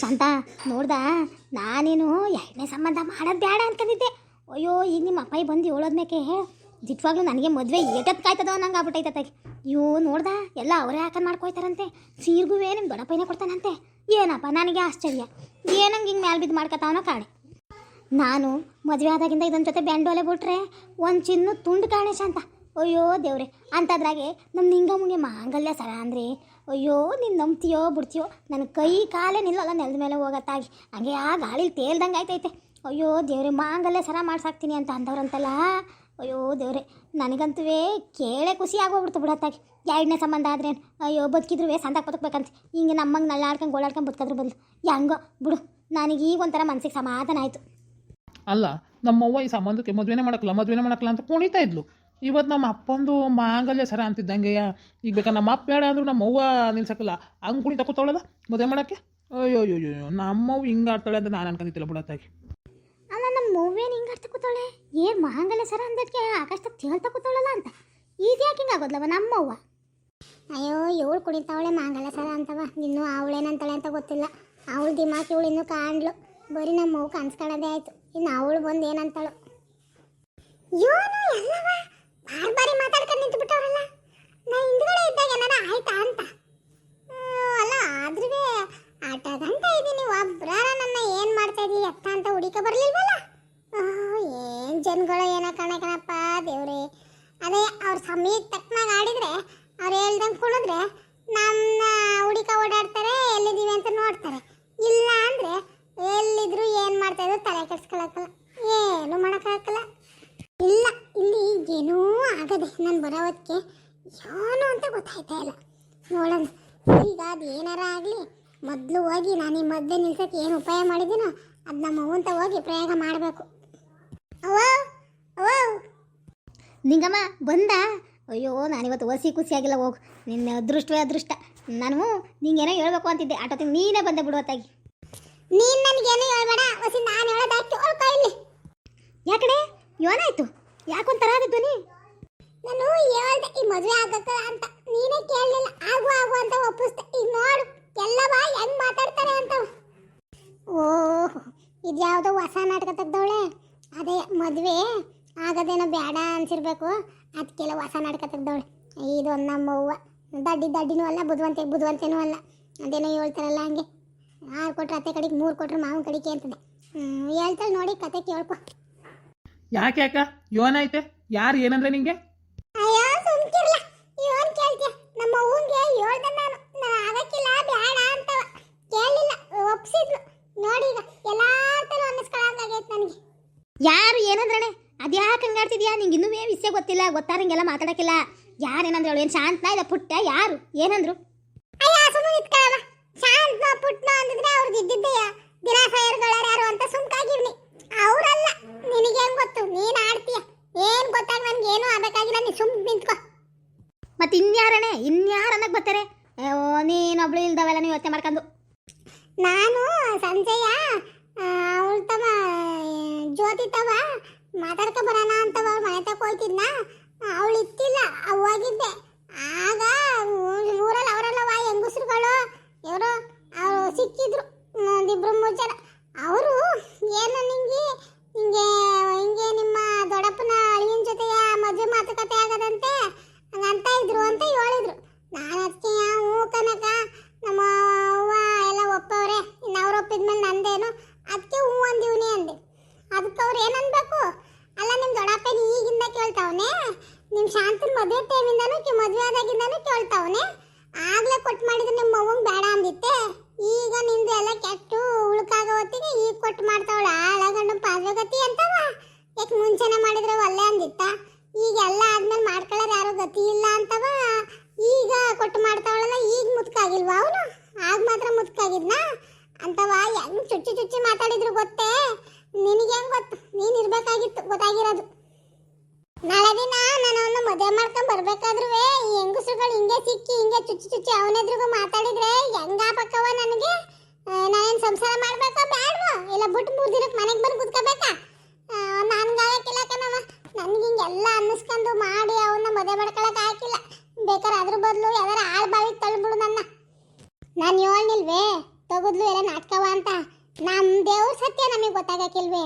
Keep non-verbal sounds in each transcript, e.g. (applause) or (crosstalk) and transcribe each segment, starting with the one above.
ಶಾಂತ, ನೋಡ್ದ? ನಾನೇನು ಎರಡನೇ ಸಂಬಂಧ ಮಾಡೋದು ಬೇಡ ಅನ್ಕೊಂಡಿದ್ದೆ ಅಯ್ಯೋ, ಈಗ ನಿಮ್ಮ ಅಪ್ಪಾಯಿ ಬಂದು ಹೇಳೋದ್ಮೇಕೆ ದಿಟ್ವಾಗ್ಲೂ ನನಗೆ ಮದುವೆ ಏಟತ್ ಕಾಯ್ತದ ನಂಗೆ ಆಗ್ಬಿಟ್ಟೈತೆ ಅಯ್ಯೋ, ನೋಡ್ದ? ಎಲ್ಲ ಅವರೇ ಹಾಕನ್ ಮಾಡ್ಕೊಯ್ತಾರಂತೆ. ಸೀರ್ಗುವೆ ನಿಮ್ಮ ದೊಡ್ಡಪ್ಪನೇ ಕೊಡ್ತಾನಂತೆ. ಏನಪ್ಪ, ನನಗೆ ಆಶ್ಚರ್ಯ. ಏನಂಗೆ ಹಿಂಗೆ ಮ್ಯಾಲ್ ಬಿದ್ದು ಮಾಡ್ಕೊತಾವನೋ ಕಾಣೆ. ನಾನು ಮದುವೆ ಆದಾಗಿಂದ ಇದೊಂದು ಜೊತೆ ಬ್ಯಾಂಡೋಲೆ ಬಿಟ್ರೆ ಒಂದು ಚಿನ್ನು ತುಂಡು ಕಾಣೆ ಶಾಂತ. ಅಯ್ಯೋ, ದೇವ್ರೆ. ಅಂಥದ್ರಾಗೆ ನಮ್ಮ ನಿಂಗ ಮುಂಗೆ ಮಾಂಗಲ್ಯ ಸರ ಅಂದ್ರೆ ಅಯ್ಯೋ, ನೀನು ನಂಬ್ತೀಯೋ, ಬಿಡ್ತೀಯೋ? ನನ್ನ ಕೈ ಕಾಲೇ ನಿಲ್ಲಲ್ಲ, ನೆಲದ ಮೇಲೆ ಹೋಗತ್ತಾಗಿ. ಹಾಗೆ ಆ ಗಾಳಿಲಿ ತೇಲ್ದಂಗೆ ಆಯ್ತೈತೆ. ಅಯ್ಯೋ, ದೇವ್ರೆ ಮಾಂಗಲ್ಲೇ ಸರ ಮಾಡ್ಸಾಕ್ತೀನಿ ಅಂತ ಅಂದವ್ರಂತಲ್ಲ? ಅಯ್ಯೋ, ದೇವ್ರೆ ನನಗಂತೂ ಕೇಳೇ ಖುಷಿ ಆಗೋಗ್ಬಿಡ್ತು ಬಿಡತ್ತಾಗಿ. ಎರಡನೇ ಸಂಬಂಧ ಆದ್ರೆ ಅಯ್ಯೋ ಬದುಕಿದ್ರು ಸಂತಾಗ ಬದುಕ್ಬೇಕಂತ. ಹಿಂಗೆ ನಮ್ಮಂಗೆ ನಲ್ಲಾಡ್ಕೊಂಡು ಓಡಾಡ್ಕೊಂಡು ಬದುಕಿದ್ರು ಬದಲು. ಹೆಂಗೋ, ಬಿಡು ನನಗೆ ಈಗ ಒಂಥರ ಮನಸ್ಸಿಗೆ ಸಮಾಧಾನ ಆಯಿತು. ಅಲ್ಲ, ನಮ್ಮವ್ವ ಈ ಸಂಬಂಧಕ್ಕೆ ಮದುವೆನೇ ಮಾಡಕ್ಕಲ್ಲ ಮದುವೆನೇ ಮಾಡಕ್ಕಲ್ಲ ಅಂತ ಕುಣಿತಾ ಇದ್ಲು. ಇವತ್ತು ನಮ್ಮ ಅಪ್ಪಂದು ಮಾಂಗಲ್ಯ ಸರ ಅಂತಿದ್ದಂಗೆ. ಈಗ ಬೇಕಾ ನಮ್ಮ ಅಪ್ಪ ಬೇಡ ಅಂದ್ರು ನಮ್ಮ ಅವ್ವ ನಿಲ್ಸಕ್ಕಲ್ಲ. ಹಂಗೆ ಕುಣಿತ ಕೂತವಳದ ಮದುವೆ ಮಾಡೋಕ್ಕೆ? ಅಯ್ಯೋ ಅಯ್ಯೋ ಅಯ್ಯೋ ನಮ್ಮವ್ವ ಹಿಂಗೆ ಆಡ್ತಾಳೆ ಅಂತ ನಾನು ಅನ್ಕೊಂಡಿದ್ದಿಲ್ಲ ಬಿಡತ್ತಾಗಿ. ಅಲ್ಲ, ನಮ್ಮ ಮೂವೇನು ಹಿಂಗೆ ಆಡ್ತಾ ಕೂತಾಳೆ? ಏನು ಮಾಂಗಲ್ಯ ಸರ ಅಂದಕ್ಕೆ ಆಕಾಶದಾಗ ತೇಳ್ತಾ ಕೂತಾಳಲ್ಲ ಅಂತ. ಈಗ ಯಾಕೆ ಹಿಂಗೆ ಆಗೋದ್ಲವ ನಮ್ಮವ್ವ ಅಯ್ಯೋ ಇವಳು ಕುಣಿತಾವಳೆ ಮಾಂಗಲ್ಯ ಸರ ಅಂತವ. ಇನ್ನು ಅವಳೇನಂತಾಳೆ ಅಂತ ಗೊತ್ತಿಲ್ಲ. ಅವಳು ದಿಮಾಕಿ ಇವಳು ಇನ್ನೂ ಕಾಣ್ಲು. ಬರೀ ನಮ್ಮ ಅವ್ವ ಕನ್ಸ್ಕೊಳ್ಳೋದೇ ಆಯ್ತು. ಇನ್ನು ಅವಳು ಬಂದು ಏನಂತಾಳು. ಯೋನು ಎಲ್ಲವ? ಬಾರ್ ಬಾರಿ ಮಾತಾಡ್ಕೊಂಡು ನಿಂತು ಬಿಟ್ಟವರಲ್ಲ ನಾ ಹಿಂದ್ಗಡೆ ಇದ್ದಾಗ ಏನಾರ ಆಯ್ತಾ ಅಂತ ಹ್ಮ್, ಅಲ್ಲ ಆದ್ರೂ ಆಟ ಗಂಟ ಇದೀನಿ ಒಬ್ರಾರ ನನ್ನ ಏನ್ ಮಾಡ್ತಾ ಇದೀವಿ ಎತ್ತ ಅಂತ ಹುಡುಕ ಬರ್ಲಿಲ್ವಲ್ಲ ಆ, ಏನ್ ಜನಗಳು ಏನೋ ಕಣ ಕಣಪ್ಪ ದೇವ್ರೆ ಅದೇ ಅವ್ರ ಸಮಯಕ್ಕೆ ತಕ್ಕನಾಗ ಆಡಿದ್ರೆ ಅವ್ರು ಹೇಳ್ದಂಗೆ ಕುಣಿದ್ರೆ ನಮ್ಮ ಹುಡುಕ ಓಡಾಡ್ತಾರೆ ಎಲ್ಲಿದ್ದೀವಿ ಅಂತ ನೋಡ್ತಾರೆ ಇಲ್ಲ ಅಂದ್ರೆ ಎಲ್ಲಿದ್ರು ಏನ್ ಮಾಡ್ತಾ ಇದ್ರು ತಲೆ ಕೆಡ್ಸ್ಕೊಳಕ್ಕಲ್ಲ ಏನು ಮಾಡೋಕ್ಕಾಗಲ್ಲ ಇಲ್ಲ ಇಲ್ಲಿ ಏನೂ ಆಗದೆ ನಾನು ಬರೋ ಹೊತ್ತಿಗೆ ಏನು ಅಂತ ಗೊತ್ತಾಯ್ತಾ ಇಲ್ಲ. ನೋಡೋಣ. ಈಗ ಅದು ಏನಾರ ಆಗಲಿ ಮೊದಲು ಹೋಗಿ ನಾನು ಈ ಮಧ್ಯೆ ನಿಲ್ಸಕ್ಕೆ ಏನು ಉಪಾಯ ಮಾಡಿದ್ದೀನೋ ಅದು ನಮ್ಮ ಅವಂತ ಹೋಗಿ ಪ್ರಯೋಗ ಮಾಡಬೇಕು. ಅವ್ವ ನಿಂಗಮ್ಮ ಬಂದ? ಅಯ್ಯೋ ನಾನಿವತ್ತು ಹೊಸಿ ಖುಷಿಯಾಗಿಲ್ಲ ಹೋಗು. ನಿನ್ನ ಅದೃಷ್ಟವೇ ಅದೃಷ್ಟ. ನಾನು ನಿಂಗೇನೋ ಹೇಳ್ಬೇಕು ಅಂತಿದ್ದೆ. ಆಟೋತಿಗೆ ನೀನೇ ಬಂದೆ ಬಿಡುವತ್ತಾಗಿ ನೀನು ನನಗೇನು ಹೇಳ್ಬೇಡ. ಹೊಸಿ ನಾನು ಹೇಳೋದಾಯ್ತು ಹೋಗ್ತಾ ಇಲ್ಲಿ. ಯಾಕಡೆ ಏನಾಯ್ತು? ಯಾಕೊಂಥರ ಆದ ಧ್ವನಿ ನಾನು ಹೇಳ್ದೆ ಈ ಮದುವೆ ಆಗಕ್ಕ ಅಂತ. ನೀನೇ ಕೇಳಲಿಲ್ಲ. ಆಗು ಆಗು ಅಂತ ಒಪ್ಪಿಸ್ದೆ. ಈಗ ನೋಡು, ಎಲ್ಲ ಬಾ, ಹೆಂಗ್ ಮಾತಾಡ್ತಾರೆ ಅಂತ. ಓ ಇದ್ಯಾವುದೋ ಹೊಸ ನಾಟಕ ತೆಗ್ದವಳೆ. ಅದೇ, ಮದುವೆ ಆಗದೇನೋ ಬೇಡ ಅನ್ಸಿರ್ಬೇಕು. ಅದಕ್ಕೆಲ್ಲ ಹೊಸ ನಾಟಕ ತೆಗ್ದವಳೆ. ಇದು ಒಂದು ನಮ್ಮವ್ವ ದಡ್ಡಿ ದಡ್ಡಿನೂ ಅಲ್ಲ, ಬುದ್ವಂತೆ, ಬುದ್ವಂತೆನೂ ಅಲ್ಲ. ಅದೇನೋ ಹೇಳ್ತಾರಲ್ಲ ಹಂಗೆ. ಆರು ಕೊಟ್ರೆ ಅತ್ತೆ ಕಡೆಗೆ, ಮೂರು ಕೊಟ್ರೆ ಮಾವನ ಕಡೆಗೆ ಅಂತದೆ ಹೇಳ್ತಾಳೆ ನೋಡಿ, ಕತೆ ಕೇಳ್ಕೊ. ಯಾಕೆ ಯಾಕ? ಯೋನೈತೆ ಯಾರು ಏನಂದ್ರೆ ನಿಂಗೆ? ಸುಮ್ಕಿರ್ಲ ಇವನ್ ಕೇಳ್ತೀಯ. ನಮ್ಮ ಅವ್ವಂಗೆ ಹೇಳ್ದೆ ನಾನು. ನಾನು ಆಗಕ್ಕಿಲ್ಲ ಬೇಡ ಅಂತ ಕೇಳಿಲ್ಲ, ಒಪ್ಸಿದ್ಲು. ನೋಡಿ ಈಗ ತರ ಅನ್ನಿಸ್ಕೊಳಂಗಾಗೈತೆ ನನಗೆ. ಯಾರು ಏನಂದ್ರಣೆ? ಅದ್ಯಾಕೆ ಹಂಗಾಡ್ತಿದ್ಯಾ? ನಿಂಗೆ ಇನ್ನೂ ವಿಷಯ ಗೊತ್ತಿಲ್ಲ ಗೊತ್ತಾರಂಗೆಲ್ಲ ಮಾತಾಡಕ್ಕಿಲ್ಲ. ಯಾರು ಏನಂದ್ರೆ ಏನು ಶಾಂತ ಇಲ್ಲ, ಪುಟ್ಟ ಯಾರು? ಏನಂದ್ರು ಅಯ್ಯ ಸುಮ್ಮನೆ ಇಟ್ಕೊಳ್ಳವ ಶಾಂತ ಪುಟ್ಟ ಅಂದಿದ್ರೆ ಅವ್ರದ್ದು ಇದ್ದಿದ್ದೆಯ ದಿನ ಫೈರ್ಗಳಾರ ಯಾರು ಅಂತ ಸುಮ್ಕಾಗಿವ್ನಿ ಅವರಲ್ಲ ನಿನಗೆ ಹೆಂಗ್ ಗೊತ್ತು ನೀನ್ ಆಡ್ತೀಯ ಏನ್ ಗೊತ್ತಾಗ ನನ್ಗೆ ಏನು ಆಗಬೇಕಾಗಿಲ್ಲ ನೀ ಸುಮ್ ನಿಂತ್ಕೋ ಮತ್ತೆ ಇನ್ಯಾರणे ಇನ್ಯಾರ ಅನ್ನಕ್ ಬರ್ತಾರೆ ಅಯ್ಯೋ ನೀನೊಬ್ಳು ಇಲ್ದವೆಲ್ಲ ನೀವು ಯೋಚನೆ ಮಾಡ್ಕೊಂಡು ನಾನು ಸಂಜೆಯ ಅವಳ ತವ ಜ್ಯೋತಿ ತವ ಮಾತಾಡ್ಕೊ ಬರೋಣ ಅಂತವ ಮನೆ ತಕ ಹೋಯ್ತಿದ್ನ ಅವಳು ಇತ್ತಿಲ್ಲ ಹೋಗಿದ್ದೆ ಆಗ ಊರಲ್ಲಿ ಅವರೆಲ್ಲವ ಹೆಂಗಸ್ರುಗಳು ಇವರು ಅವರು ಸಿಕ್ಕಿದ್ರು ಒಂದಿಬ್ರು ಮೂರು ಜನ ಅವರು ಏನು ನಿಂಗೆ ಹಿಂಗೆ ಹಿಂಗೆ ನಿಮ್ಮ ದೊಡ್ಡಪ್ಪನ ಅಳಿಯನ ಜೊತೆಯ ಮದುವೆ ಮಾತುಕತೆ ಆಗದಂತೆ ಹಂಗಂತ ಇದ್ರು ಅಂತ ಹೇಳಿದ್ರು ನಾನು ಅದಕ್ಕೆ ಹ್ಞೂ ಕನಕ ನಮ್ಮ ಅವ್ವ ಎಲ್ಲ ಒಪ್ಪವ್ರೆ ಇನ್ನು ಅವ್ರು ಒಪ್ಪಿದ್ಮೇಲೆ ನಂದೇನು ಅದಕ್ಕೆ ಹ್ಞೂ ಅಂದಿವ್ನಿ ಅಂದೆ ಅದಕ್ಕೆ ಅವ್ರು ಏನನ್ಬೇಕು ಅಲ್ಲ ನಿಮ್ಮ ದೊಡ್ಡಪ್ಪನ ಈಗಿಂದ ಕೇಳ್ತಾವನೆ ನಿಮ್ಮ ಶಾಂತನ ಮದುವೆ ಟೈಮಿಂದನೂ ಕಿ ಮದುವೆ ಆದಾಗಿಂದನೂ ಕೇಳ್ತಾವನೆ ಆಗ್ಲೇ ಕೊಟ್ಟು ಮಾಡಿದ್ರೆ ನಿಮ್ಮ ಅವ್ವಂಗೆ ಬೇಡ ಅಂದಿತ್ತೆ ಈಗ ನಿಂದು ಎಲ್ಲ ಕೆಟ್ಟು ಉಳ್ಕಾಗೋ ಹೊತ್ತಿಗೆ ಈಗ ಕೊಟ್ಟು ಮಾಡ್ತಾವಳ ಹಾಳಗಂಡು ಪಾದಗತಿ ಅಂತವ ಯಾಕೆ ಮುಂಚೆನೆ ಮಾಡಿದ್ರೆ ಒಲ್ಲೆ ಅಂದಿತ್ತ ಈಗ ಎಲ್ಲ ಆದ್ಮೇಲೆ ಮಾಡ್ಕೊಳ್ಳೋರು ಯಾರು ಗತಿ ಇಲ್ಲ ಅಂತವ ಈಗ ಕೊಟ್ಟು ಮಾಡ್ತಾವಳಲ್ಲ ಈಗ ಮುತ್ಕಾಗಿಲ್ವಾ ಅವನು ಆಗ ಮಾತ್ರ ಮುತ್ಕಾಗಿದ್ನ ಅಂತವ ಹೆಂಗ್ ಚುಚ್ಚಿ ಚುಚ್ಚಿ ಮಾತಾಡಿದ್ರು ಗೊತ್ತೇ ನಿನಗೆ ಹೆಂಗ್ ಗೊತ್ತು ನೀನ್ ಇರ್ಬೇಕಾಗಿತ್ತು ಗೊತ್ತಾಗಿರೋದು ನಾಳೆ ದಿನ ನಾನು ಅವನ್ನ ಮದುವೆ ಮಾಡ್ಕೊಂಡ್ ಬರ್ಬೇಕಾದ್ರೂ ಈ ಹೆಂಗಸ್ರುಗಳು ಹಿಂಗೆ ಸಿಕ್ಕಿ ಹಿಂಗೆ ಚುಚ್ಚಿ ಚುಚ್ಚಿ ಅವನೆದ್ರಿಗೂ ಮಾತಾಡಿದ್ರೆ ಹೆಂಗಾಪಕ್ಕವ ನನಗೆ ಆ, ನಾನೇನ್ ಸಂಸಾರ ಮಾಡ್ಬೇಕಾ? ಬೇಡವಾ ಇಲ್ಲ, ಬಿಟ್ಟು ಮೂರು ದಿನಕ್ಕೆ ಮನೆಗೆ ಬಂದು ಕುತ್ಕೋಬೇಕಾ? ನನ್ಗಾಗಕ್ಕಿಲ್ಲ ಕಣವ ನನ್ಗೆ ಹಿಂಗೆಲ್ಲ ಅನ್ನಿಸ್ಕೊಂಡು ಮಾಡಿ ಅವನ್ನ ಮದುವೆ ಮಾಡ್ಕೊಳಕ್ ಹಾಕಿಲ್ಲ. ಬೇಕಾದ್ರೆ ಅದ್ರ ಬದಲು ಯಾವ್ದಾರ ಆಳ್ ಬಾವಿಗೆ ತಳ್ಬಿಡು ನನ್ನ. ನಾನು ಹೇಳ್ನಿಲ್ವೇ ತಗದ್ಲು ಎಲ್ಲ ನಾಟ್ಕವ ಅಂತ. ನಮ್ಮ ದೇವ್ರ ಸತ್ಯ ನಮಗೆ ಗೊತ್ತಾಗಕ್ಕಿಲ್ವೇ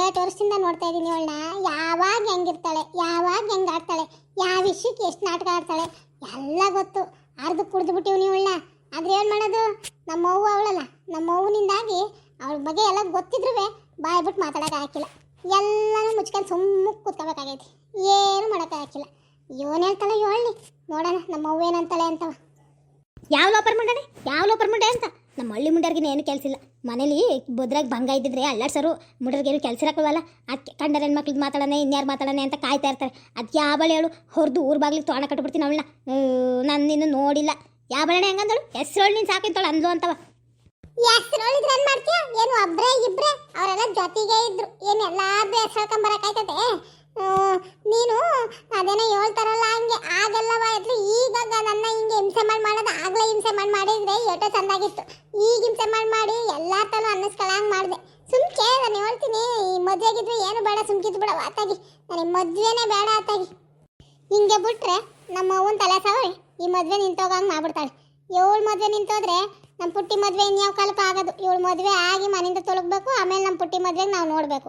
ಏಟ್ ವರ್ಷದಿಂದ ನೋಡ್ತಾ ಇದ್ದೀನಿ ಅವಳನ್ನ ಯಾವಾಗ ಹೆಂಗಿರ್ತಾಳೆ? ಯಾವಾಗ ಹೆಂಗ್ ಆಡ್ತಾಳೆ ಯಾವ ವಿಷಯಕ್ಕೆ ಎಷ್ಟು ನಾಟಕ ಆಡ್ತಾಳೆ? ಎಲ್ಲ ಗೊತ್ತು. ಅರ್ಧ ಕುಡ್ದು ಬಿಟ್ಟಿವ್ನಿ ಇವಳನ್ನ ಆದ್ರೆ ಏನು ಮಾಡೋದು? ನಮ್ಮ ಅವ್ವ ಅವಳಲ್ಲ ನಮ್ಮ ಅವ್ವನಿಂದಾಗಿ ಅವಳ ಬಗ್ಗೆ ಎಲ್ಲ ಗೊತ್ತಿದ್ರೂ ಬಾಯ್ ಬಿಟ್ಟು ಮಾತಾಡೋಕೆ ಹಾಕಿಲ್ಲ ಎಲ್ಲನೂ ಮುಚ್ಕೊಂಡು ಸುಮ್ಮನೆ ಕೂತ್ಕೋಬೇಕಾಗೈತಿ. ಏನು ಮಾಡೋಕ್ಕಾಗಿಲ್ಲ ಇವನ್ ಹೇಳ್ತಾಳೆ ಹೇಳಿ ನೋಡೋಣ ನಮ್ಮ ಅವ್ವ ಏನಂತಾಳೆ ಅಂತವ. ಯಾವ ಲೋಪರ್ ಮುಂಡನೆ? ಯಾವ ಲೋಪರ್ ಮುಂಡೆ ಅಂತ? ನಮ್ಮ ಹಳ್ಳಿ ಮುಂಡರ್ಗಿನ ಏನು ಕೆಲಸ ಇಲ್ಲ. ಮನೇಲಿ ಬದ್ರಾಗ ಭಂಗ ಇದ್ದಿದ್ರೆ ಅಲ್ಲಾಡ್ಸರು ಏನು ಕೆಲಸ ಇರಕ್ಕಲ್ವಲ್ಲ ಅದಕ್ಕೆ ಕಂಡರ ಹೆಣ್ಮಕ್ಳದ್ದು ಮಾತಾಡೋಣ, ಇನ್ಯಾರು ಮಾತಾಡೋಣ ಅಂತ ಕಾಯ್ತಾ ಇರ್ತಾರೆ. ಅದಕ್ಕೆ ಯಾವ ಬಳೆ ಹೇಳು ಹೊರದು ಊರು ಬಾಗ್ಲಿಗೆ ತೋಣ ಕಟ್ಬಿಡ್ತೀನಿ ಅವಳನ್ನ. ನಾನು ನಿನ್ನ ನೋಡಿಲ್ಲ. ಯಾವ ಬಳೆ ಹೆಂಗಂದಳು? ಹೆಸ್ರು ನೀನು ಸಾಕಿಂತಳು ಅಂದ್ಲು ಅಂತವ. ಹೆಸ್ರೊಳಿದ್ರೆ ಏನ್ ಮಾಡ್ತೀಯ? ಏನು ಒಬ್ರೆ ಇಬ್ರೆ? ಅವರೆಲ್ಲ ಜೊತೆಗೆ ಇದ್ರು. ಏನು ಎಲ್ಲಾರ್ದು ಹೆಸ್ರು ಬರಕಾಯ್ತದೆ ನೀನು ಅದೇನೋ ಹೇಳ್ತಾರಲ್ಲ ಹಂಗೆ. ಆಗಲ್ಲವ ಇದ್ರೆ ಈಗ ನನ್ನ ಹಿಂಗೆ ಹಿಂಸೆ ಮಾಡಿ ಮಾಡೋದು ಆಗ್ಲೇ ಹಿಂಸೆ ಮಾಡಿ ಮಾಡಿದ್ರೆ ಎಷ್ಟೋ ಚೆಂದಾಗಿತ್ತು. ಈಗ ಹಿಂಸೆ ಮಾಡಿ ಮಾಡಿ ಎಲ್ಲಾ ಅನ್ನಿಸ್ಕೊಳ್ಳ ಅನ್ನಿಸ್ಕೊಳ್ಳಂಗ್ ಮಾಡಿದೆ. ಸುಮ್ಕೆ ನಾನು ಹೇಳ್ತೀನಿ. ಮದ್ವೆಗಿದ್ರೆ ಏನು ಬೇಡ, ಸುಮ್ಕಿದ್ ಬಿಡ ಆತಾಗಿ. ನನಗೆ ಮದುವೆನೇ ಬೇಡ ಆತಾಗಿ. ಹಿಂಗೆ ಬಿಟ್ರೆ ನಮ್ಮ ಅವ್ವನ ತಲೆ ಸಾವರಿ. ಈ ಮದುವೆ ನಿಂತೋಗಂಗೆ ಮಾಡ್ಬಿಡ್ತಾಳೆ. ಏಳು ಮದುವೆ ನಿಂತೋದ್ರೆ ನಮ್ಮ ಪುಟ್ಟಿ ಮದುವೆ ಇನ್ಯಾವ ಕಾಲಕ್ಕೆ ಆಗೋದು. ಇವಳು ಮದುವೆ ಆಗಿ ಮನೆಯಿಂದ ತೊಲಗಬೇಕು, ಆಮೇಲೆ ನಮ್ಮ ಪುಟ್ಟಿ ಮದುವೆಗೆ ನಾವು ನೋಡಬೇಕು.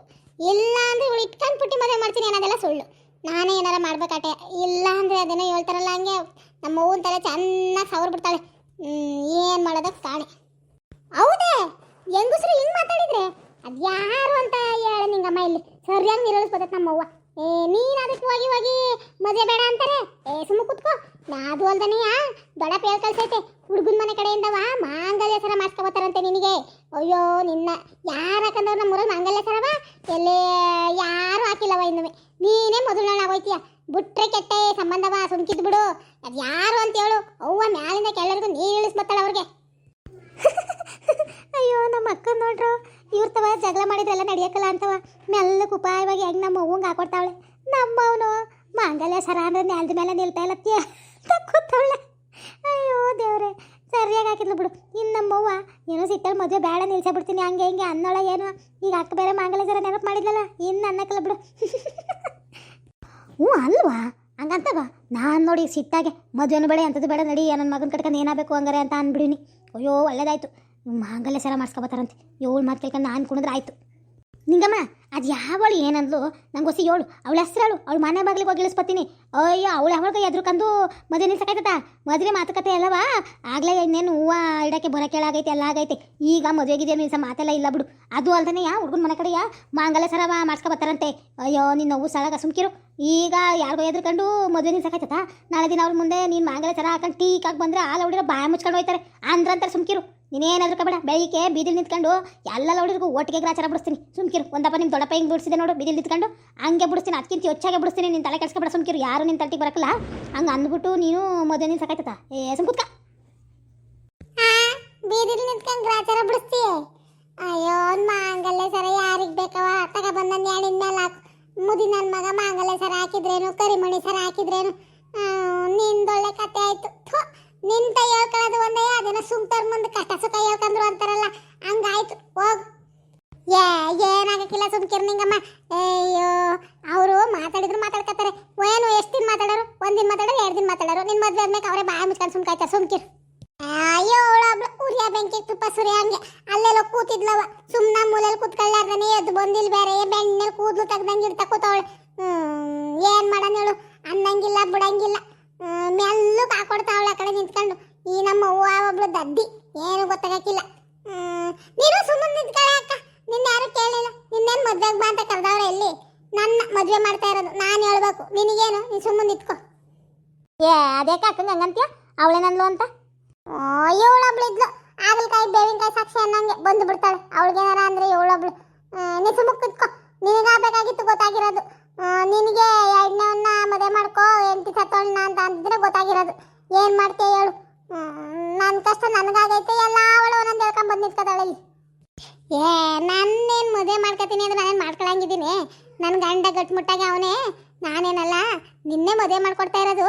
ಇಲ್ಲ ಅಂದರೆ ಇವಳು ಇಟ್ಕೊಂಡು ಪುಟ್ಟಿ ಮದುವೆ ಮಾಡ್ತೀನಿ ಅನ್ನೋದೆಲ್ಲ ಸುಳ್ಳು. ನಾನೇ ಏನಾರ ಮಾಡ್ಬೇಕಾಟೆ. ಇಲ್ಲ ಅಂದರೆ ಅದೇನೋ ಹೇಳ್ತಾರಲ್ಲ ಹಂಗೆ ನಮ್ಮ ಹೂವಿನ ತಲೆ ಚೆನ್ನಾಗಿ ಸವರ್ ಬಿಡ್ತಾಳೆ ಏನು ಮಾಡೋದಕ್ಕೆ ಕಾಣೆ. ಹೌದೇ? ಹೆಂಗಸ್ರು ಹಿಂಗೆ ಮಾತಾಡಿದ್ರೆ? ಅದು ಯಾರು ಅಂತ ಹೇಳ ನಿಂಗಮ್ಮ ಇಲ್ಲಿ. ಸರಿಯಾಗಿ ನಿರ್ವಹಿಸ್ಬೋದಕ್ಕೆ ನಮ್ಮವ್ವ. ನೀನ್ ಅದಕ್ಕೆ ಹೋಗಿ ಹೋಗಿ ಮದುವೆ ಬೇಡ ಅಂತಾರೆ? ಏ ಸುಮ್ಮ ಕುತ್ಕೋ. ಅದು ಅಲ್ದನೆಯ ದೊಡ್ಡ ಪೇಲ್ ಕಲ್ಸೈತೆ ಹುಡುಗನ ಮನೆ ಕಡೆಯಿಂದವ ಮಾಂಗಲ್ಯ ಸರ ಮಾಡ್ಸ್ಕೊಬತ್ತಾರಂತೆ ನಿನಗೆ. ಅಯ್ಯೋ, ನಿನ್ನ ಯಾರು ಹಾಕಂದವ್ರು ನಮ್ಮ ಊರಲ್ಲಿ ಮಾಂಗಲ್ಯ ಸರವ? ಎಲ್ಲೇ, ಯಾರು ಹಾಕಿಲ್ಲವ ಇನ್ನೊಮ್ಮೆ ನೀನೇ ಮೊದಲನಾಗೋಯ್ತೀಯ ಬಿಟ್ರೆ ಕೆಟ್ಟೆ ಸಂಬಂಧವ ಸುಮ್ಕಿದ್ ಬಿಡು ಅದು ಯಾರು ಅಂತ ಹೇಳು. ಅವ್ವ ಮ್ಯಾಲಿಂದ ಕೆಳರಿಗೂ ನೀರು ಇಳಿಸ್ಬತ್ತಾಳ ಅವ್ರಿಗೆ. (laughs) (laughs) ಅಯ್ಯೋ, ನಮ್ಮ ಅಕ್ಕ ನೋಡ್ರು. ಇವ್ರ ತವ ಜಗಳ ಮಾಡಿದ್ರೆಲ್ಲ ನಡೆಯಕ್ಕಲ್ಲ ಅಂತವ. ಮೆಲ್ಲಕ್ಕೆ ಉಪಾಯವಾಗಿ ಹೆಂಗೆ ನಮ್ಮ ಅವ್ವಂಗೆ ಹಾಕೊಡ್ತಾವಳೆ. ನಮ್ಮ ಮಾಂಗಲ್ಯ ಸರ ಅಂದ್ರೆ ನೆಲದ ಮೇಲೆ ನಿಲ್ತಾ ಇಲ್ಲ ತ್ಯ. ಕೂತವಳೆ. ಅಯ್ಯೋ, ದೇವ್ರೆ. ಸರಿಯಾಗಿ ಹಾಕಿದ್ಲು ಬಿಡು. ಇನ್ನು ನಮ್ಮವ್ವ ಏನೋ ಸಿಕ್ಕಳು ಮದುವೆ ಬೇಡ ನಿಲ್ಸ ಬಿಡ್ತೀನಿ. ಹಂಗೆ ಹಿಂಗೆ ಅನ್ನೋಳ ಏನು. ಈಗ ಅಕ್ಕ ಬೇರೆ ಮಾಂಗಲ್ಯ ಸರ ನೆನಪು ಮಾಡಿದ್ಲಲ್ಲ. ಇನ್ನು ಅನ್ನಕ್ಕಲ್ಲ ಬಿಡು. ಹ್ಞೂ ಅಲ್ವಾ? ಹಂಗಂತವ? ನಾನು ನೋಡಿ ಸಿಟ್ಟಾಗೆ ಮದುವೆನೂ ಬೇಡ, ಎಂಥದ್ದು ಬೇಡ, ನಡಿ, ನನ್ನ ಮಗನ ಕಟ್ಕೊಂಡು ಏನಾಗಬೇಕು ಹಂಗಾರೆ ಅಂತ ಅಂದ್ಬಿಡಿನಿ. ಅಯ್ಯೋ, ಒಳ್ಳೇದಾಯ್ತು. ಮಾಂಗಲ್ಯ ಸರ ಮಾಡ್ಸ್ಕೊಬತ್ತಾರಂತೆ. ಏಳು ಮಾತು ಕೇಳ್ಕೊಂಡು ನಾನು ಕುಣಿದ್ರೆ ಆಯ್ತು. ನಿಂಗಮ್ಮ, ಅದು ಯಾವಳು ಏನಂದ್ಲು? ನಂಗೆ ಹೊಸ ಏಳು. ಅವಳ ಹೆಸ್ರಾಳು. ಅವಳು ಮನೆ ಬಾಗಿಲಿಗೆ ಹೋಗಿ ಇಳಿಸ್ಬತ್ತೀನಿ. ಅಯ್ಯೋ, ಅವಳು ಯಾವಾಗ ಎದ್ರುಕಂದು ಮದುವೆ ನಿಲ್ಸಕಾಯ್ತದ ಮದುವೆ ಮಾತುಕತೆ ಅಲ್ಲವಾ? ಆಗಲೇ ಇನ್ನೇನು ಹೂವು ಇಡಕ್ಕೆ ಬರೋಕೆ ಆಗೈತೆ ಎಲ್ಲ ಆಗೈತೆ. ಈಗ ಮದುವೆಗಿದೆ ನಿಲ್ಸ ಮಾತೆಲ್ಲ ಇಲ್ಲ ಬಿಡು. ಅದು ಅಲ್ದೇ ಯಾ ಹುಡುಗನ ಮನೆ ಕಡೆಯ? ಮಾಂಗಲ್ಯ ಸರ ಮಾಡ್ಸ್ಕೊಬತ್ತಾರಂತೆ. ಅಯ್ಯೋ ನಿನ್ನ ನೋವು ಸಳಗ ಸುಮ್ಕಿರು. ಈಗ ಯಾರಿಗೋ ಎದ್ರುಕೊಂಡು ಮದುವೆ ನಿಲ್ಸಕಾಯ್ತದ ನಾಳೆ ದಿನ ಅವ್ರ ಮುಂದೆ ನೀನು ಮಾಂಗಲ್ಯ ಸರ ಹಾಕೊಂಡು ಟೀಕಾಗಿ ಬಂದ್ರೆ ಹಾಲು ಹುಡುಗರ ಬಾಯ ಮುಚ್ಕೊಂಡು ಹೋಯ್ತಾರೆ. ಅಂದ್ರಂತಾರೆ ಸುಮ್ಕಿರು. ನೀನೇನಾದ್ರೂ ಕಬೇಡ, ಬೆಳಿಗ್ಗೆ ಬೀದಿಲಿ ನಿಂತ್ಕೊಂಡು ಎಲ್ಲ ಹುಡುಗರಿಗೂ ಒಟ್ಟಿಗೆ ಗ್ರಾಚಾರ ಬಿಡಿಸ್ತೀನಿ. ಸುಮ್ಕಿರು, ಒಂದಪ್ಪ ನಿಮ್ಮ ದೊಡ್ಡಪ್ಪ ಹಿಂಗೆ ಬಿಡಿಸಿದೆ ನೋಡು, ಬೀದಿಲಿ ನಿಂತ್ಕೊಂಡು ಹಂಗೆ ಬಿಡಿಸ್ತೀನಿ ಅದಕ್ಕಿಂತ ಹೆಚ್ಚಾಗೆ ಬಿಡಿಸ್ತೀನಿ ನಿನ್ನ ತಲೆ ಕೆಡ್ಸ್ಕೊಬೇಡ ಸುಮ್ಕಿರು, ಯಾರು ನಿನ್ನ ತಲೆಗೆ ಬರಕಲ್ಲ ಹಂಗೆ ಅಂದ್ಬಿಟ್ಟು ನೀನು ಮೊದಲು ನಿನ್ನ ಸಾಕಾಯ್ತದ? ಏ ಸುಮ್ಕುತ್ಕ ಬೀದಿಲಿ ನಿಂತ್ಕೊಂಡು ಗ್ರಾಚಾರ ಬಿಡಿಸ್ತೀಯ? ಅಯ್ಯೋ ಮಾಂಗಲ್ಯ ಸರ ಯಾರಿಗ್ ಬೇಕವ ತಗ ಬಂದ ನ್ಯಾಳಿನ ಮೇಲೆ ಹಾಕು. ಮುದಿ ನನ್ನ ಮಗ ಮಾಂಗಲ್ಯ ಸರ ಹಾಕಿದ್ರೇನು, ಕರಿಮಣಿ ಸರ ಹಾಕಿದ್ರೇನು? ನಿಂದೊಳ್ಳೆ ಕತೆ ಆಯ್ತು. ಥು, ನಿಂತ ಹೇಳ್ಕೊಳ್ಳೋದು ಒಂದೇ ಸುಮ್ ಸುಮ್ತರ್ ಮುಂದೆ ಕಷ್ಟ ಕೈ ಹೇಳ್ಕೊಂಡ್ರು ಅಂತಾರಲ್ಲ ಹಂಗಾಯ್ತು ಹೋಗ್. ಏ ಏನಾಗಕ್ಕಿಲ್ಲ ಸುಮ್ಕಿರ್ ನಿಂಗಮ್ಮ. ಅಯ್ಯೋ ಅವರು ಮಾತಾಡಿದ್ರು ಮಾತಾಡ್ಕತ್ತಾರೆ. ಏನು ಎಷ್ಟು ದಿನ ಮಾತಾಡೋರು? ಒಂದ್ ದಿನ ಮಾತಾಡೋರು ಎರಡು ದಿನ ಮಾತಾಡೋರು? ನಿನ್ ಮದ್ವೆ ಆದ್ಮೇಲೆ ಅವರೇ ಬಾಯ ಮುಚ್ಕೊಂಡು ಸುಮ್ಕಾಯ್ತಾರೆ ಸುಮ್ಕಿರ್ ಅಯ್ಯೋ ಉರಿಯ ಬೆಂಕಿ ತುಪ್ಪ ಸುರಿ ಹಂಗೆ. ಅಲ್ಲೆಲ್ಲ ಕೂತಿದ್ಲವ. ಸುಮ್ನ ಮೂಲೆಯಲ್ಲಿ ಕೂತ್ಕೊಳ್ಳಾರ್ದನೆ ಎದ್ದು ಬಂದಿಲ್ಲ ಬೇರೆ ಬೆಣ್ಣೆಲ್ ಕೂದ್ಲು ತೆಗ್ದಂಗೆ ಇಡ್ತಾ ಕೂತವಳು. ಏನ್ ಮಾಡಣ ಹೇಳು? ಅನ್ನಂಗಿಲ್ಲ ಬಿಡಂಗಿಲ್ಲ. ಹ್ಮ್, ಕಾಕೊಡ್ತಾ ಅವಳ ಆ ಕಡೆ ನಿಂತ್ಕೊಂಡು. ಈ ನಮ್ಮ ಅವ್ವ ಒಬ್ಳು ದದ್ದಿ ಏನು ಗೊತ್ತಾಗಕ್ಕಿಲ್ಲ. ನೀನು ಸುಮ್ಮನೆ ನಿಂತ್ಕೊಳ್ಳೆ ಅಕ್ಕ. ನಿನ್ನ ಯಾರು ಕೇಳಿಲ್ಲ. ನಿನ್ನೇನ್ ಮದ್ವೆಗೆ ಬಾ ಅಂತ ಕರೆದವ್ರೆ ಎಲ್ಲಿ ನನ್ನ ಮದ್ವೆ ಮಾಡ್ತಾ ಇರೋದು. ನಾನು ಹೇಳ್ಬೇಕು. ನಿನಗೇನು? ನೀನು ಸುಮ್ಮನೆ ನಿಂತ್ಕೋ. ಏ ಅದೇ ಕಾಕಂಗೆ ಹಂಗಂತೀಯ? ಅವಳೇನಂದ್ಲು ಅಂತ? ಇವಳೊಬ್ಳು ಇದ್ಲು. ಹಾಗಲಕಾಯಿ ಬೇವಿನಕಾಯಿ ಸಾಕ್ಷಿ ಅನ್ನಂಗೆ ಬಂದು ಬಿಡ್ತಾಳೆ. ಅವಳಿಗೇನಾರ ಅಂದ್ರೆ ಇವಳೊಬ್ಳು. ನೀ ಸುಮ್ಮನೆ ಕುತ್ಕೋ. ನಿನಗಾಗಬೇಕಾಗಿತ್ತು ಗೊತ್ತಾಗಿರೋದು. ನಿನಗೆ ಎರಡನೇವನ್ನ ಮದುವೆ ಮಾಡ್ಕೋ ಎಂಟಿ ಸತ್ತೋಳ್ನ ಅಂತ ಅಂತಿದ್ರೆ ಗೊತ್ತಾಗಿರೋದು. ಏನು ಮಾಡ್ತೀಯ ಹೇಳು. ನನ್ನ ಕಷ್ಟ ನನಗಾಗೈತೆ, ಎಲ್ಲ ಅವಳು ಒಂದೊಂದು ಹೇಳ್ಕೊಂಡ್ ಬಂದು ನಿಂತ್ಕೊತಾಳೆ ಇಲ್ಲಿ. ಏ, ನಾನೇನು ಮದುವೆ ಮಾಡ್ಕೊತೀನಿ ಅಂದ್ರೆ ನಾನೇನು ಮಾಡ್ಕೊಳಂಗಿದ್ದೀನಿ? ನನ್ನ ಗಂಡ ಗಟ್ಮುಟ್ಟಾಗಿ ಅವನೇ, ನಾನೇನಲ್ಲ, ನಿನ್ನೆ ಮದುವೆ ಮಾಡ್ಕೊಡ್ತಾ ಇರೋದು.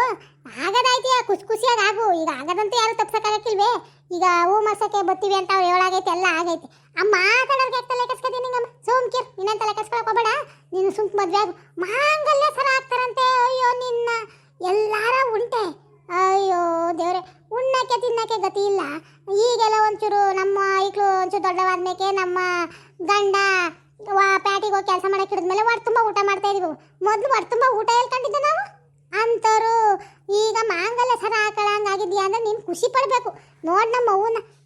ಆಗದಾಯ್ತೀಯ, ಖುಷಿ ಖುಷಿಯಾಗಿ ಆಗು. ಈಗ ಆಗದಂತೂ ಯಾರು ತಪ್ಸಕ್ಕಾಗಕ್ಕಿಲ್ವೇ? ಈಗ ಹೂ ಮರ್ಸಕ್ಕೆ ಬತ್ತೀವಿ ಅಂತ ಅವ್ರು ಹೇಳಾಗೈತೆ ಎಲ್ಲ ಆಗೈತೆ. ಆ ಮಾತಾಡೋರ್ಗೆ ತಲೆ ಕಸ್ಕೊತೀನಿ ನಿಂಗಮ್ಮ? ಸೋಮ್ಕಿರ್, ಇನ್ನೊಂದು ತಲೆ ಕಸ್ಕೊಳಕ್ ಹೋಗ್ಬೇಡ. ನೀನು ಸುಂಕ ಮದುವೆ ಮಾಂಗಲ್ಯ ಸರ ಆಗ್ತಾರಂತೆ. ಅಯ್ಯೋ, ನಿನ್ನ ಎಲ್ಲಾರ ಉಂಟೆ. ಅಯ್ಯೋ, ದೇವ್ರೆ, ಉಣ್ಣಕ್ಕೆ ತಿನ್ನಕ್ಕೆ ಗತಿ ಇಲ್ಲ. ಈಗೆಲ್ಲ ಒಂಚೂರು ನಮ್ಮ ಈಗಲೂ ಒಂಚೂರು ದೊಡ್ಡವಾದ್ಮೇಕೆ ನಮ್ಮ ಗಂಡ ಪ್ಯಾಟಿಗೆ ಹೋಗಿ ಕೆಲಸ ಮಾಡಕ್ಕೆ ಹಿಡಿದ್ಮೇಲೆ ಹೊಟ್ಟೆ ತುಂಬ ಊಟ ಮಾಡ್ತಾ ಇದೀವಿ. ಮೊದಲು ಹೊಟ್ಟೆ ತುಂಬ ಊಟ ಹೇಳ್ಕೊಂಡಿದ್ದೆ ನಾವು. ಅಂಥವ್ರು ಈಗ ಮಾಂಗಲ್ಯ ಸರ ಹಾಕಳಂಗಾಗಿದ್ಯಾ ಅಂದ್ರೆ ನೀನು ಖುಷಿ ಪಡಬೇಕು. ನೋಡಿ ನಮ್ಮ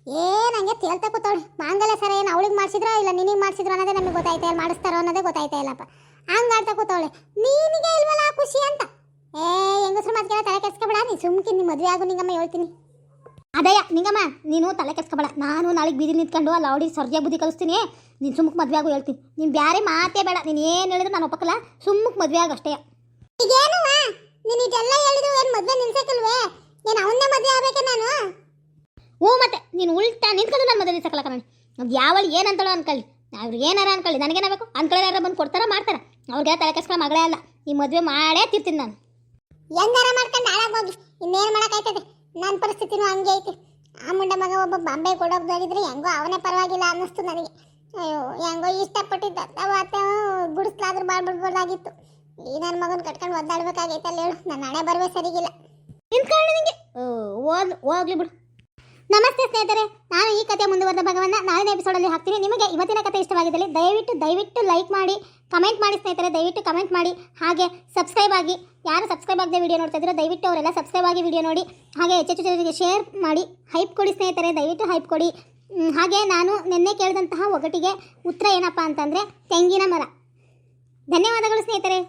ಅವ್ವನ ಏನಂಗೆ ತೇಳ್ತಾ ಕೂತವಳೆ. ಮಾಂಗಲ್ಯ ಸರ ಏನು ಅವಳಿಗೆ ಮಾಡಿಸಿದ್ರೋ ಇಲ್ಲ ನಿನಗೆ ಮಾಡಿಸಿದ್ರು ಅನ್ನೋದೇ ನಮಗೆ ಗೊತ್ತಾಯ್ತಾ ಇಲ್ಲ, ಮಾಡಿಸ್ತಾರೋ ಅನ್ನೋದೇ ಗೊತ್ತಾಯ್ತಾ ಇಲ್ಲಪ್ಪ. ಹಂಗೆ ಆಡ್ತಾ ಕೂತವಳೆ. ನೀನಿಗೆ ಇಲ್ವಲ್ಲ ಖುಷಿ ಅಂತ? ಏ, ಹೆಂಗಸ್ರು ಮಾತ್ಗೆಲ್ಲ ತಲೆ ಕೆಡ್ಸ್ಕೊಬೇಡ, ನೀ ಸುಮ್ಕಿ ನಿಮ್ಮ ಮದುವೆ ಆಗು, ನಿಂಗಮ್ಮ ಹೇಳ್ತೀನಿ. ಅದಯ್ಯ ನಿಂಗಮ್ಮ, ನೀನು ತಲೆ ಕೆಡ್ಸ್ಕೊಬೇಡ. ನಾನು ನಾಳೆಗೆ ಬೀದಿ ನಿಂತ್ಕೊಂಡು ಅಲ್ಲಿ ಅವಳಿಗೆ ಸರ್ಜಾ ಬುದ್ಧಿ ಕಲಿಸ್ತೀನಿ. ನೀನು ಸುಮ್ಮಕ್ಕೆ ಮದುವೆ ಆಗು ಹೇಳ್ತೀನಿ. ನೀನು ಬ್ಯಾರೆ ಮಾತೇ ಬೇಡ. ನೀನು ಏನು ಹೇಳಿದ್ರು ನಾನು ಒಪ್ಪಕ್ಕಲ್ಲ ಸುಮ್ಮಕ್ಕೆ ಮದುವೆ ಆಗು ಅಷ್ಟೇ. ಈಗೇನು ನೀನು ಇದೆಲ್ಲ ಹೇಳಿದ್ರು ಏನು ಮದುವೆ ನಿಲ್ಸಕ್ಕಿಲ್ವೇ? ಏನು ಅವನ್ನೇ ಮದುವೆ ಆಗ್ಬೇಕೆ ನಾನು? ಹ್ಞೂ ಮತ್ತೆ ನೀನು ಉಲ್ಟಾ ನಿಂತ್ಕೊಂಡು ನಾನು ಮದುವೆ ಸಕಲ ಕಣ್ಣಿ ಅದು ಯಾವಳು ಏನು ಅಂತಳೋ ಅನ್ಕೊಳ್ಳಿ. ಅವ್ರಿಗೆ ಏನಾರ ಅನ್ಕೊಳ್ಳಿ ನನಗೇನಾಗಬೇಕು? ಅನ್ಕೊಳ್ಳಿ ಯಾರು ಬಂದು ಕೊಡ್ತಾರ ಮಾಡ್ತಾರೆ? ಅವ್ರಿಗೆ ತಲೆ ಕೆಸ್ಕೊಂಡು ಮಗಳೇ ಅಲ್ಲ. ಈ ಮದುವೆ ಮಾಡೇ ತಿರ್ತೀನಿ ನಾನು. ಹೆಂಗಾರ ಮಾಡ್ಕೊಂಡು ಹಾಳಾಗೋಗಿ ಇನ್ನೇನು ಮಾಡೋಕ್ಕಾಯ್ತದೆ? ನನ್ನ ಪರಿಸ್ಥಿತಿನೂ ಹಂಗೆ ಐತೆ. ಆ ಮುಂಡ ಮಗ ಒಬ್ಬ ಬಾಂಬೆ ಕೊಡೋದಾಗಿದ್ರೆ ಹೆಂಗೋ ಅವನೇ ಪರವಾಗಿಲ್ಲ ಅನ್ನಿಸ್ತು ನನಗೆ. ಅಯ್ಯೋ ಹೆಂಗೋ ಇಷ್ಟಪಟ್ಟಿದ್ದ. ಅವತ್ತ ಗುಡಿಸ್ಲಾದ್ರೂ ಮಾಡ್ಬಿಡ್ಬೋದಾಗಿತ್ತು ಈ ನನ್ನ ಮಗನ ಕಟ್ಕೊಂಡು ಒದ್ದಾಡ್ಬೇಕಾಗೈತಲ್ಲ ಹೇಳು. ನನ್ನ ಹಣೆ ಬರವೇ ಸರಿಗಿಲ್ಲ. ನಿಂತ್ಕೊಂಡು ನಿನಗೆ ಓದ್ ಹೋಗ್ಲಿ ಬಿಡು. ನಮಸ್ತೆ ಸ್ನೇಹಿತರೆ, ನಾನು ಈ ಕಥೆ ಮುಂದುವರೆದ ಭಾಗವನ್ನ ನಾಳಿನ ಎಪಿಸೋಡಲ್ಲಿ ಹಾಕ್ತೀನಿ. ನಿಮಗೆ ಇವತ್ತಿನ ಕಥೆ ಇಷ್ಟವಾಗಿದ್ದಲ್ಲಿ ದಯವಿಟ್ಟು ದಯವಿಟ್ಟು ಲೈಕ್ ಮಾಡಿ ಕಮೆಂಟ್ ಮಾಡಿ ಸ್ನೇಹಿತರೆ, ದಯವಿಟ್ಟು ಕಮೆಂಟ್ ಮಾಡಿ. ಹಾಗೆ ಸಬ್ಸ್ಕ್ರೈಬ್ ಆಗಿ, ಯಾರು ಸಬ್ಸ್ಕ್ರೈಬ್ ಆಗದೆ ವಿಡಿಯೋ ನೋಡ್ತಾ ದಯವಿಟ್ಟು ಅವರೆಲ್ಲ ಸಬ್ಸ್ಕ್ರೈಬ್ ಆಗಿ ವಿಡಿಯೋ ನೋಡಿ. ಹಾಗೆ ಹೆಚ್ಚೆಚ್ಚು ಜನರಿಗೆ ಶೇರ್ ಮಾಡಿ ಹೈಪ್ ಕೊಡಿ ಸ್ನೇಹಿತರೆ, ದಯವಿಟ್ಟು ಹೈಪ್ ಕೊಡಿ. ಹಾಗೆ ನಾನು ನಿನ್ನೆ ಕೇಳಿದಂತಹ ಒಗಟಿಗೆ ಉತ್ತರ ಏನಪ್ಪ ಅಂತಂದರೆ ತೆಂಗಿನ ಮರ. ಧನ್ಯವಾದಗಳು ಸ್ನೇಹಿತರೆ.